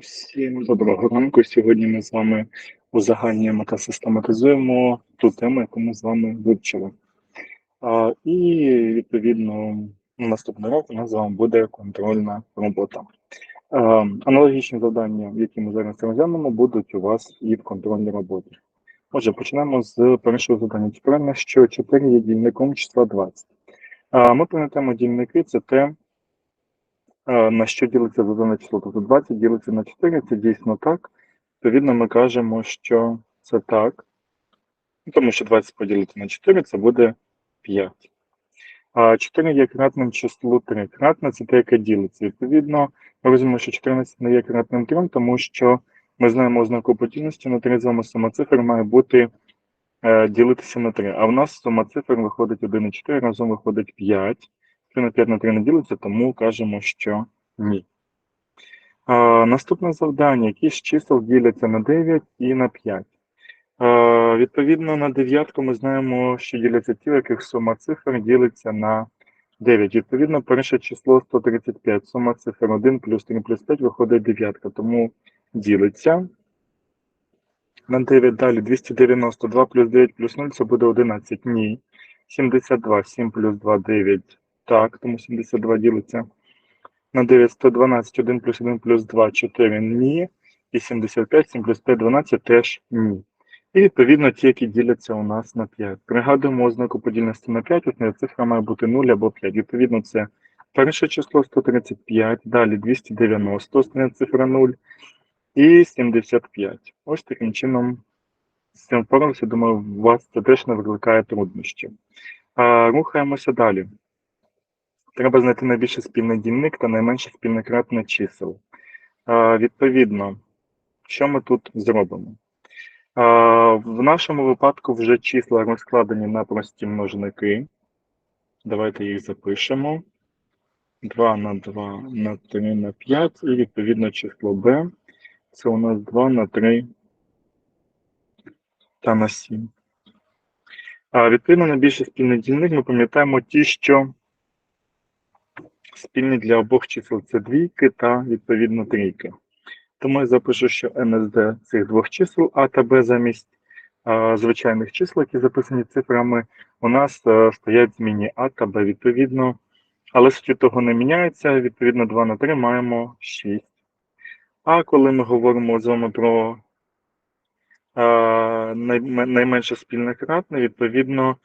Всім доброго ранку. Сьогодні ми з вами узагальнюємо та систематизуємо ту тему, яку ми з вами вивчили. А, і відповідно наступний рок у нас з вами буде контрольна робота. А, аналогічні завдання, які ми зараз розглянемо, будуть у вас і в контрольній роботі. Отже, почнемо з першого завдання. Тепер що 4 є дільником числа 20. А, ми пам'ятаємо дільники це те, на що ділиться додане число? Тобто 20 ділиться на 4, це дійсно так. Відповідно, ми кажемо, що це так. Ну, Тому що 20 поділити на 4 це буде 5. А 4 є кратним числу 3. Кратне це те, яке ділиться. Відповідно, ми розуміємо, що 14 не є кратним 3, тому що ми знаємо ознаку подільності на 3 з вами сума цифр має бути е, ділитися на 3. А в нас сума цифр виходить 1 і 4, разом виходить 5. 3 на 5 на 3 не ділиться, тому кажемо, що ні. А, наступне завдання. Які з чисел діляться на 9 і на 5? А, відповідно, на дев'ятку ми знаємо, що діляться ті, яких сума цифр ділиться на 9. Відповідно, перше число 135. Сума цифр 1 плюс 3 плюс 5 виходить дев'ятка, тому ділиться. На 9 далі 292 плюс 9 плюс 0 це буде 11. Ні. 72, 7 плюс 2, 9. Так, тому 72 ділиться на 9, 112, 1 плюс 1 плюс 2, 4 ні. І 75, 7 плюс 5, 12 теж ні. І відповідно ті, які діляться у нас на 5. Пригадуємо ознаку подільності на 5, основна цифра має бути 0 або 5. Відповідно, це перше число 135, далі 290, основна цифра 0 і 75. Ось таким чином з цим впорався. Думаю, у вас це теж не викликає труднощів. Рухаємося далі. Треба знайти найбільший спільний дільник та найменше спільне кратне чисел. Відповідно, що ми тут зробимо? В нашому випадку вже числа розкладені на прості множники. Давайте їх запишемо. 2 на 2 на 3 на 5 і відповідно число b. Це у нас 2 на 3 та на 7. А відповідно найбільший спільний дільник ми пам'ятаємо ті, що спільні для обох чисел це двійки та відповідно трійки. Тому я запишу, що НСД цих двох чисел А та Б замість а, звичайних чисел, які записані цифрами, у нас а, стоять змінні А та Б відповідно. Але суті того не міняється. Відповідно, 2 на 3 маємо 6. А коли ми говоримо з вами про а, найме- найменше спільне кратне, відповідно, а,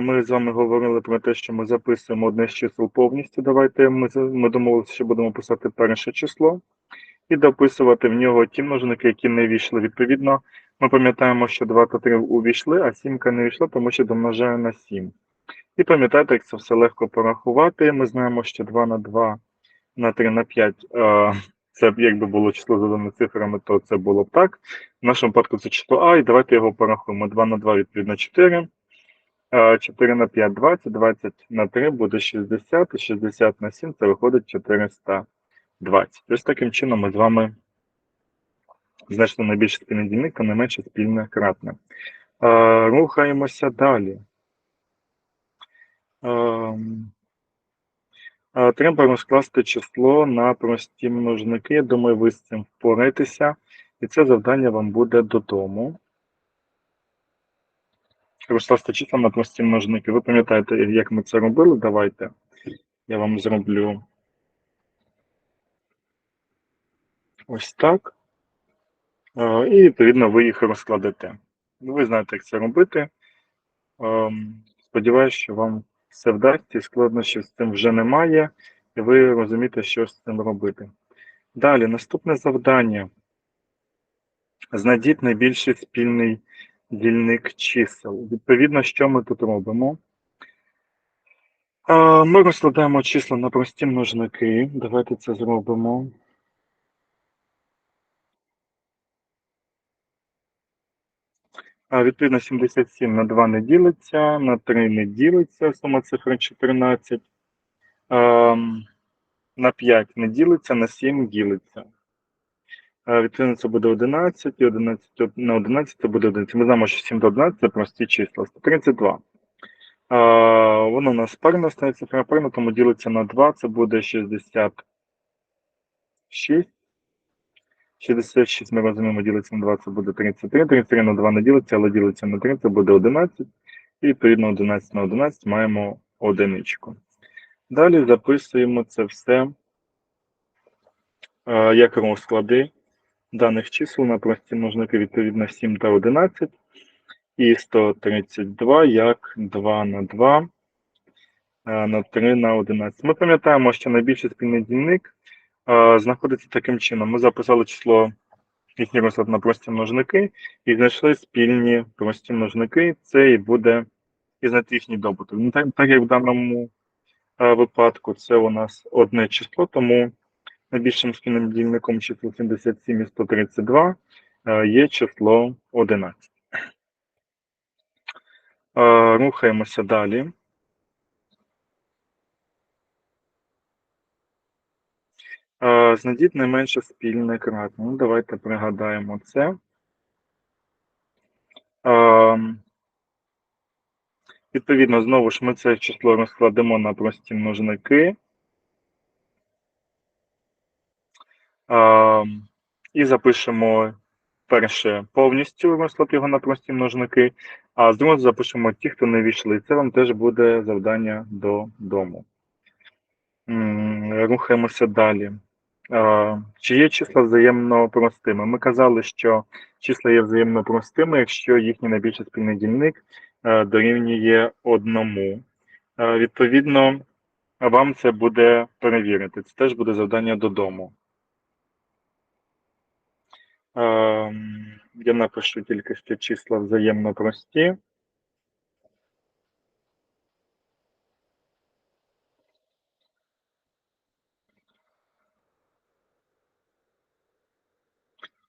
Ми з вами говорили про те, що ми записуємо одне з чисел повністю. Давайте ми, ми домовилися, що будемо писати перше число і дописувати в нього ті множники, які не війшли. Відповідно, ми пам'ятаємо, що 2 та 3 увійшли, а 7 не війшла, тому що домножаю на 7. І пам'ятаєте, як це все легко порахувати. Ми знаємо, що 2 на 2 на 3 на 5 е, це якби було число задане цифрами, то це було б так. В нашому випадку це число А, і давайте його порахуємо. 2 на 2 відповідно 4. Е, 4 на 5 20, 20 на 3 буде 60, і 60 на 7 це виходить 420. Ось таким чином ми з вами знайшли найбільше спільний дільник та найменше спільне кратне. Е, Рухаємося далі. Ем, е, Треба розкласти число на прості множники. Я думаю, ви з цим впораєтеся. І це завдання вам буде додому. Розкласти числа на прості множники. Ви пам'ятаєте, як ми це робили? Давайте. Я вам зроблю ось так. Е, І відповідно ви їх розкладете. Ну, Ви знаєте, як це робити. Ем, Сподіваюсь, що вам все вдасться складнощів з цим вже немає, і ви розумієте, що з цим робити. Далі, наступне завдання. Знайдіть найбільший спільний дільник чисел. Відповідно, що ми тут робимо? Ми розкладаємо числа на прості множники. Давайте це зробимо. Відповідно, 77 на 2 не ділиться, на 3 не ділиться, сума цифри 14. Ем, На 5 не ділиться, на 7 ділиться. Відповідно, це буде 11, і 11 на 11 це буде 11. Ми знаємо, що 7 до 11 це прості числа. 132. А, воно у нас парна стає цифра парна, тому ділиться на 2, це буде 66. 66 ми розуміємо, ділиться на 2, це буде 33. 33 на 2 не ділиться, але ділиться на 3, це буде 11. І відповідно 11 на 11 маємо одиничку. Далі записуємо це все е, як розклади даних чисел на прості множники, відповідно 7 та 11. І 132 як 2 на 2 е, на 3 на 11. Ми пам'ятаємо, що найбільший спільний дільник е, знаходиться таким чином. Ми записали число їхній розклад на прості множники і знайшли спільні прості множники. Це і буде і знайти їхній добуток. Ну, так, так як в даному е, випадку це у нас одне число, тому найбільшим спільним дільником чисел 77 і 132 е, є число 11. Е, Рухаємося далі. Е, Знайдіть найменше спільне кратне. Ну, давайте пригадаємо це. Відповідно, знову ж ми це число розкладемо на прості множники. Е, І запишемо перше повністю розклад його на прості множники, а з другого запишемо ті, хто не війшли. Це вам теж буде завдання додому. Рухаємося далі. Е, Чи є числа взаємно простими? Ми казали, що числа є взаємно простими, якщо їхній найбільший спільний дільник е, дорівнює одному. Е, Відповідно, вам це буде перевірити. Це теж буде завдання додому. Ем, Я напишу тільки що числа взаємно прості.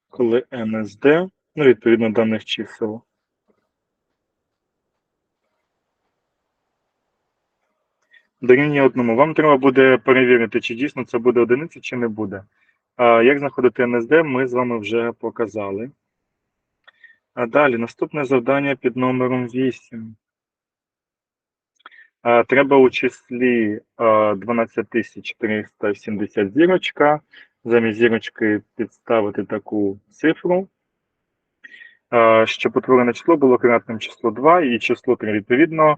Коли НСД, ну, відповідно даних чисел. Дорівнює одному. Вам треба буде перевірити, чи дійсно це буде одиниця, чи не буде. Як знаходити НСД, ми з вами вже показали. А далі наступне завдання під номером 8. А, Треба у числі а, 12370 зірочка. Замість зірочки підставити таку цифру, а, щоб утворене число було кратним число 2 і число 3. Відповідно,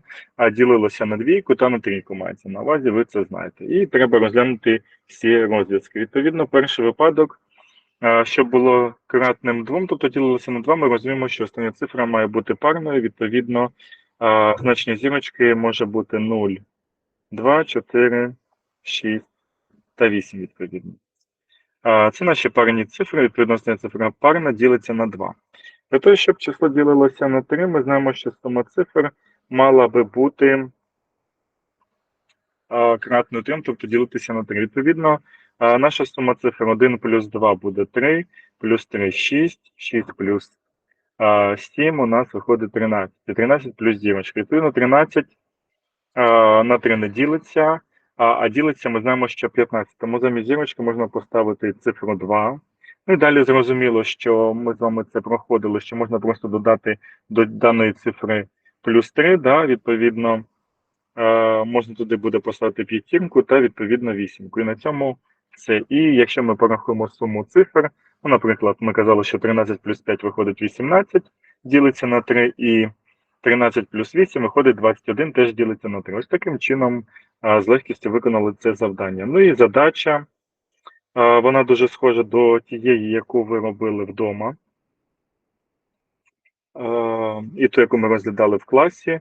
ділилося на двійку та на трійку мається на увазі, ви це знаєте. І треба розглянути всі розв'язки. Відповідно, перший випадок, а, щоб було кратним 2, тобто ділилося на 2, ми розуміємо, що остання цифра має бути парною, відповідно, значення зірочки може бути 0, 2, 4, 6 та 8, відповідно. Це наші парні цифри, відповідно, остання цифра парна ділиться на 2. Для того, щоб число ділилося на 3, ми знаємо, що сума цифр мала би бути кратною 3, тобто ділитися на 3. Відповідно, наша сума цифр 1 плюс 2 буде 3, плюс 3 – 6, 6 плюс 7 у нас виходить 13. І 13 плюс дірочка. Відповідно, 13 а, на 3 не ділиться, а ділиться, ми знаємо, що 15. Тому замість зірочки можна поставити цифру 2. Ну і далі зрозуміло, що ми з вами це проходили, що можна просто додати до даної цифри плюс 3, да, відповідно, е, можна туди буде поставити п'ятірку та відповідно вісімку. І на цьому все. І якщо ми порахуємо суму цифр, ну, наприклад, ми казали, що 13 плюс 5 виходить 18, ділиться на 3, і 13 плюс 8 виходить 21, теж ділиться на 3. Ось таким чином е, з легкістю виконали це завдання. Ну і задача. Вона дуже схожа до тієї, яку ви робили вдома. І ту, яку ми розглядали в класі.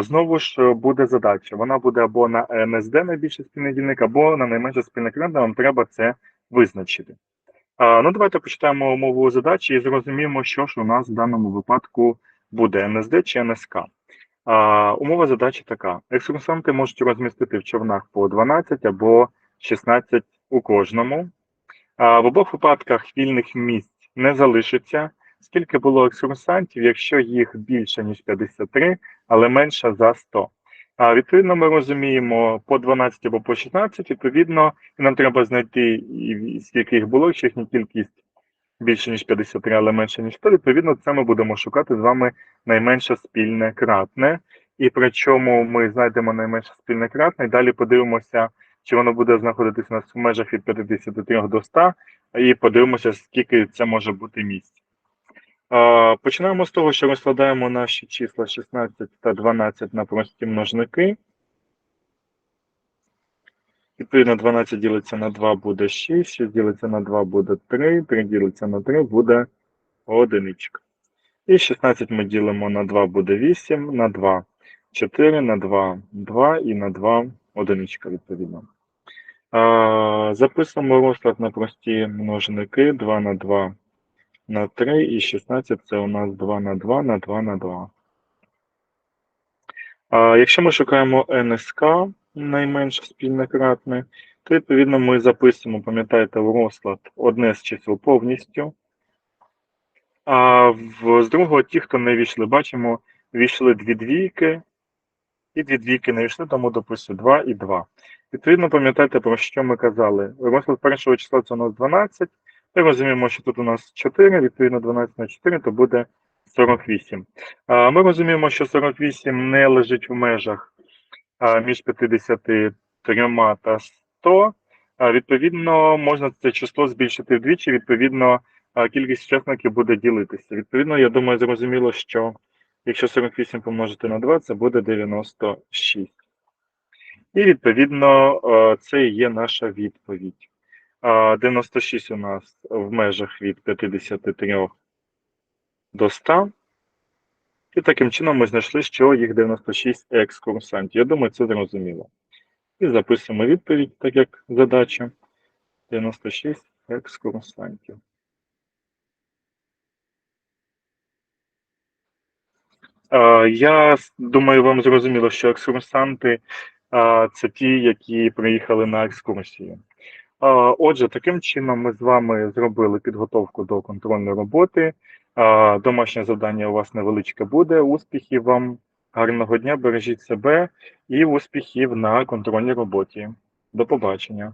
Знову ж буде задача. Вона буде або на НСД найбільший спільний дільник, або на найменше спільне кратне, вам треба це визначити. Ну, давайте почитаємо умову задачі і зрозуміємо, що ж у нас в даному випадку буде НСД чи НСК. Умова задачі така: екскурсанти можуть розмістити в човнах по 12 або 16 у кожному. В обох випадках вільних місць не залишиться. Скільки було екскурсантів, якщо їх більше, ніж 53, але менше за 100. А відповідно, ми розуміємо по 12 або по 16, відповідно, нам треба знайти, скільки їх було, якщо їхня кількість більше, ніж 53, але менше, ніж 100, відповідно, це ми будемо шукати з вами найменше спільне кратне. І причому ми знайдемо найменше спільне кратне, і далі подивимося, чи воно буде знаходитись у нас в межах від 53 до 100, і подивимося, скільки це може бути місць. Починаємо з того, що розкладаємо наші числа 16 та 12 на прості множники. Відповідно, 12 ділиться на 2 буде 6, 6 ділиться на 2 буде 3, 3 ділиться на 3 буде одиничка. І 16 ми ділимо на 2 буде 8, на 2 4, на 2 2 і на 2 одиничка відповідно. Записуємо розклад на прості множники 2 на 2 на 3 і 16 це у нас 2 на 2 на 2 на 2. А, якщо ми шукаємо НСК, найменше спільне то відповідно ми записуємо, пам'ятаєте, в розклад одне з чисел повністю. А в, з другого, ті, хто не війшли, бачимо, війшли дві двійки, і дві двійки не війшли, тому дописую 2 і 2. Відповідно, пам'ятайте, про що ми казали. Розклад першого числа це у нас 12. Ми розуміємо, що тут у нас 4, відповідно 12 на 4, то буде 48. Ми розуміємо, що 48 не лежить в межах між 53 та 100. Відповідно, можна це число збільшити вдвічі, відповідно, кількість учасників буде ділитися. Відповідно, я думаю, зрозуміло, що якщо 48 помножити на 2, це буде 96. І відповідно е, це і є наша відповідь. 96 у нас в межах від 53 до 100. І таким чином ми знайшли, що їх 96 екскурсантів. Я думаю, це зрозуміло. І записуємо відповідь, так як задача. 96 екскурсантів. Е, Я думаю, вам зрозуміло, що екскурсанти це ті, які приїхали на екскурсію. Отже, таким чином ми з вами зробили підготовку до контрольної роботи. Домашнє завдання у вас невеличке буде. Успіхів вам, гарного дня, бережіть себе і успіхів на контрольній роботі. До побачення.